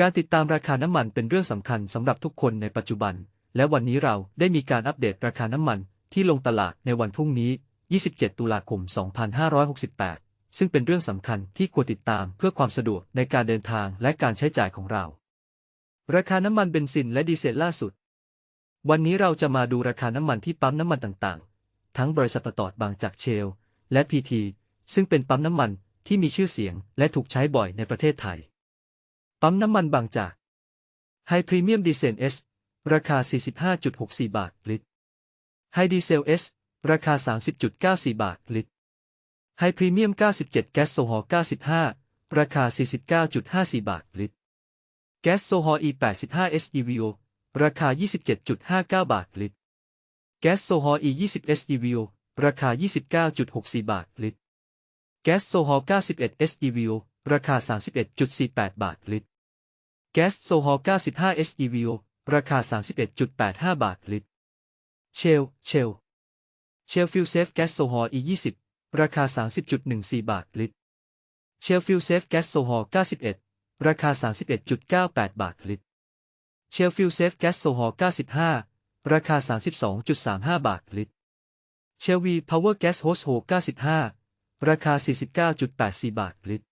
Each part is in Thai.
การติดตามราคาน้ำมันเป็นเรื่องสำคัญสำหรับทุกคนในปัจจุบัน และวันนี้เราได้มีการอัปเดตราคาน้ำมันที่ลงตลาดในวันพรุ่งนี้ 27 ตุลาคม 2568 ซึ่งเป็นเรื่องสำคัญที่ควรติดตามเพื่อความสะดวกในการเดินทางและการใช้จ่ายของเรา ราคาน้ำมันเบนซินและดีเซลล่าสุด วันนี้เราจะมาดูราคาน้ำมันที่ปั๊มน้ำมันต่างๆ ทั้งบริษัทปตทบางจากเชล และพีทีซึ่งเป็นปั๊มน้ำมันที่มีชื่อเสียงและถูกใช้บ่อยในประเทศไทย ปั๊มน้ำมันบางจากไฮพรีเมียมดีเซลเอสราคา 45.64 บาทลิตรไฮดีเซลเอสราคา 30.94 บาทลิตรไฮพรีเมียม 97 แก๊สโซฮอล์95 ราคา 49.54 บาทลิตรแก๊สโซฮอล์ E85 SEVO ราคา 27.59 บาทลิตรแก๊สโซฮอล์ E20 SEVO ราคา 29.64 บาทลิตรแก๊สโซฮอล์91 SEVO ราคา 31.48 บาทลิตร แก๊สโซฮอล์95 SEVO ราคา 31.85 บาทลิตร เชล เชล เชลฟิลเซฟแก๊สโซฮอล์ E20 ราคา 30.14 บาทลิตร เชลฟิลเซฟแก๊สโซฮอล์91 ราคา 31.98 บาทลิตร เชลฟิลเซฟแก๊สโซฮอล์95 ราคา 32.35 บาทลิตร เชลวีพาวเวอร์แก๊สโฮสโฮ95 ราคา 49.84 บาทลิตร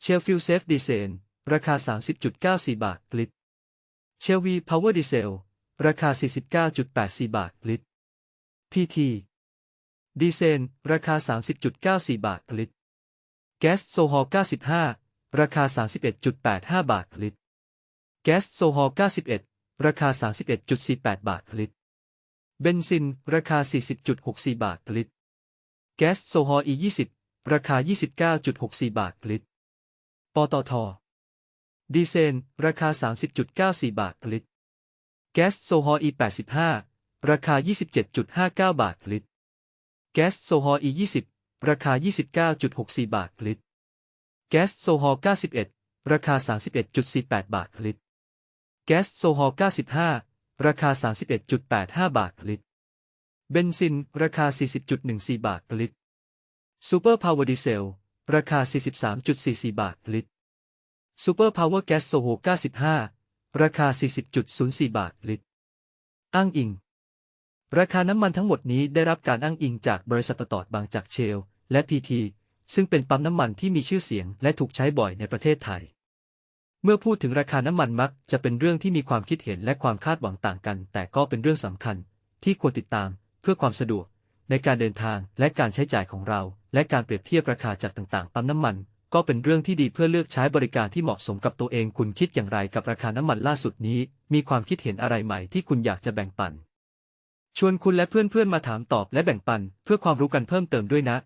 เชลฟิลเซฟดีเซล ราคา 30.94 บาทลิตรเชลวีพาวเวอร์ดีเซล ราคา 49.84 บาทลิตรพีทีดีเซลราคา 30.94 บาทลิตร แก๊สโซฮอล95 ราคา 31.85 บาทลิตร แก๊สโซฮอล91 ราคา 31.48 บาทลิตร เบนซิน ราคา 40.64 บาทลิตร แก๊สโซฮอล E20 ราคา 29.64 บาทลิตร ปตท ดีเซลราคา 30.94 บาท ลิตร แก๊สโซฮอล์ E85 ราคา 27.59 บาท ลิตร แก๊สโซฮอล์ E20 ราคา 29.64 บาท ลิตร แก๊สโซฮอล์ 91 ราคา 31.48 บาท ลิตร แก๊สโซฮอล์ 95 ราคา 31.85 บาท ลิตร เบนซิน ราคา 40.14 บาท ลิตร ซูเปอร์พาวเวอร์ดีเซล ราคา 43.44 บาท ลิตร ซูเปอร์พาวเวอร์แก๊สโซโฮ95 ราคา 40.04 บาทลิตร อ้างอิง ราคาน้ำมันทั้งหมดนี้ได้รับการอ้างอิงจากบริษัทปตทบางจากเชล และพีทีซึ่งเป็นปั๊มน้ำมันที่มีชื่อเสียงและถูกใช้บ่อยในประเทศไทย เมื่อพูดถึงราคาน้ำมันมักจะเป็นเรื่องที่มีความคิดเห็นและความคาดหวังต่างกัน แต่ก็เป็นเรื่องสำคัญ ที่ควรติดตามเพื่อความสะดวก ในการเดินทางและการใช้จ่ายของเรา และการเปรียบเทียบราคาจากต่างๆปั๊มน้ำมัน ก็เป็นเรื่องที่ดีเพื่อเลือกใช้บริการที่เหมาะสมกับตัวเองคุณคิดอย่างไรกับราคาน้ำมันล่าสุดนี้ มีความคิดเห็นอะไรใหม่ที่คุณอยากจะแบ่งปัน ชวนคุณและเพื่อนๆมาถามตอบและแบ่งปัน เพื่อความรู้กันเพิ่มเติมด้วยนะ